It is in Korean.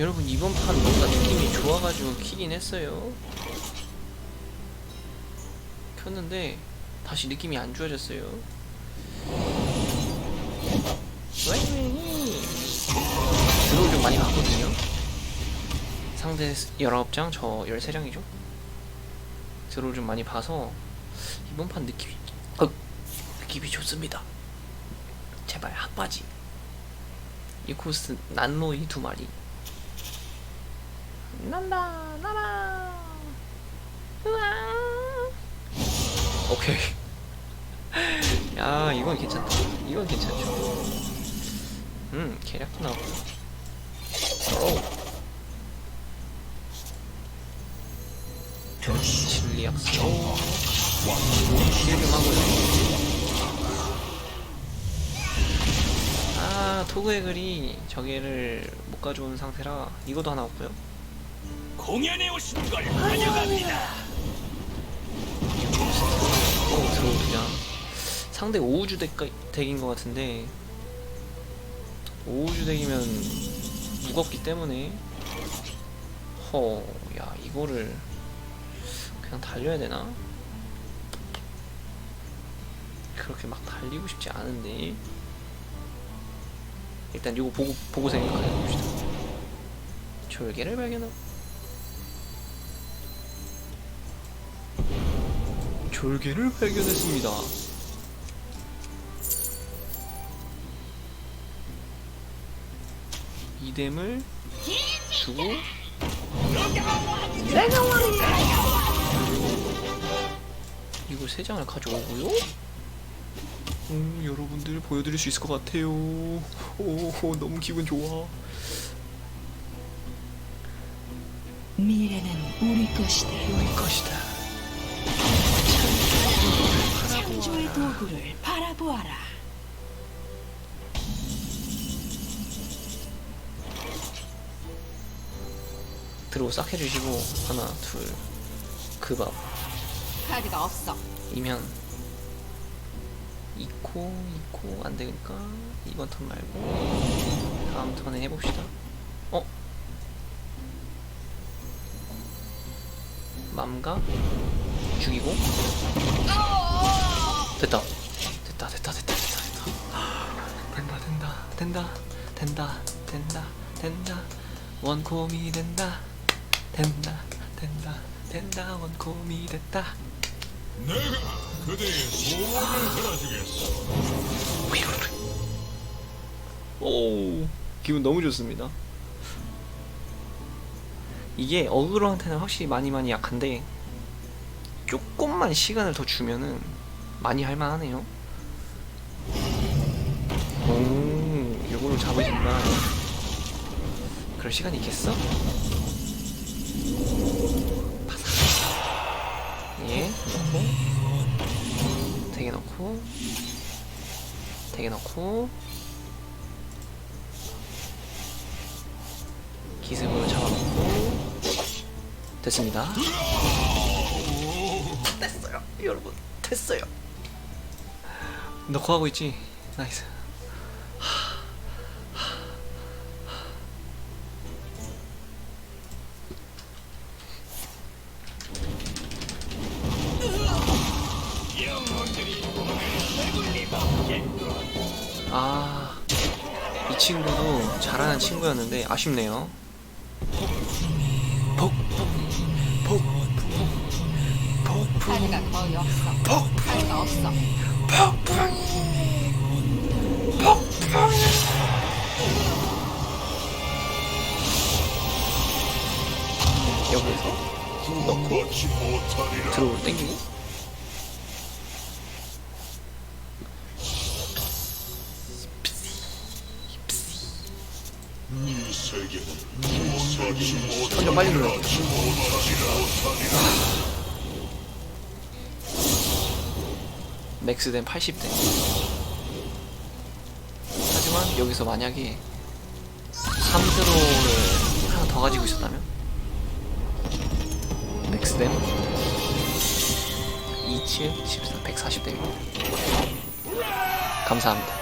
여러분 이번 판 뭔가 느낌이 좋아가지고 키긴 했어요. 켰는데 다시 느낌이 안 좋아졌어요. 왜? 드로우 좀 많이 봤거든요. 상대 19장 저 13장이죠? 드로우 좀 많이 봐서 이번 판 느낌이 어, 느낌이 좋습니다. 제발 핫바지. 이 코스 난로 이 두 마리 난다. 나라. 우와 오케이. 야 이건 괜찮다. 이건 괜찮죠. 음 계략도 나오고. 진리학습 힐좀 하고요 아 토그의 글이 저게를 못 가져온 상태라 이것도 하나 없고요 공연에 오신 걸 환영합니다. 어 들어오 두장 상대 오우주 덱, 덱인 것 같은데 오우주 덱이면 무겁기 때문에 허야 이거를 그냥 달려야 되나? 그렇게 막 달리고 싶지 않은데 일단 이거 보고 보고 생각해 봅시다 졸개를 발견하고 졸개를 발견했습니다. 이뎀을 주고 이걸 세 장을 가져오고요. 음, 여러분들 보여드릴 수 있을 것 같아요. 오, 너무 기분 좋아. 미래는 우리 것이다. 우리 것이다. 도구를 바라보아라. 들어오 싹 해주시고 하나, 둘, 그밥. 카드가 없어. 이면 이코 이코 안 되니까 이번 턴 말고 다음 턴에 해봅시다. 어? 맘가 죽이고 됐다. 됐다 됐다 됐다 됐다 됐다 된다 된다 된다 된다 된다 된다 원콤이 된다 된다 된다 된다 원콤이 됐다 내가 그대의 소원을 들어주겠소. 오 기분 너무 좋습니다. 이게 어그로한테는 확실히 많이 많이 약한데 조금만 시간을 더 주면은 많이 할만하네요. 오 요거를 잡으신다. 그럴 시간이 있겠어? 바삭. 예 넣고 되게 넣고 되게 넣고 기습으로 잡아놓고 됐습니다. 됐어요, 여러분. 됐어요. 넣고 하고 있지. 나이스. 아, 이 친구도 잘하는 친구였는데 아쉽네요. 폭, 폭, 폭. 폭, 넣고 넣지 못하리라. 들어올 땡기고 이 세계는 무엇 하지 못하리라. 턴좀 빨리 눌러. 맥스된 80대. 하지만 여기서 만약에 3드로를 하나 더 가지고 있었다면 맥스된 27, 14, 140대입니다. 감사합니다.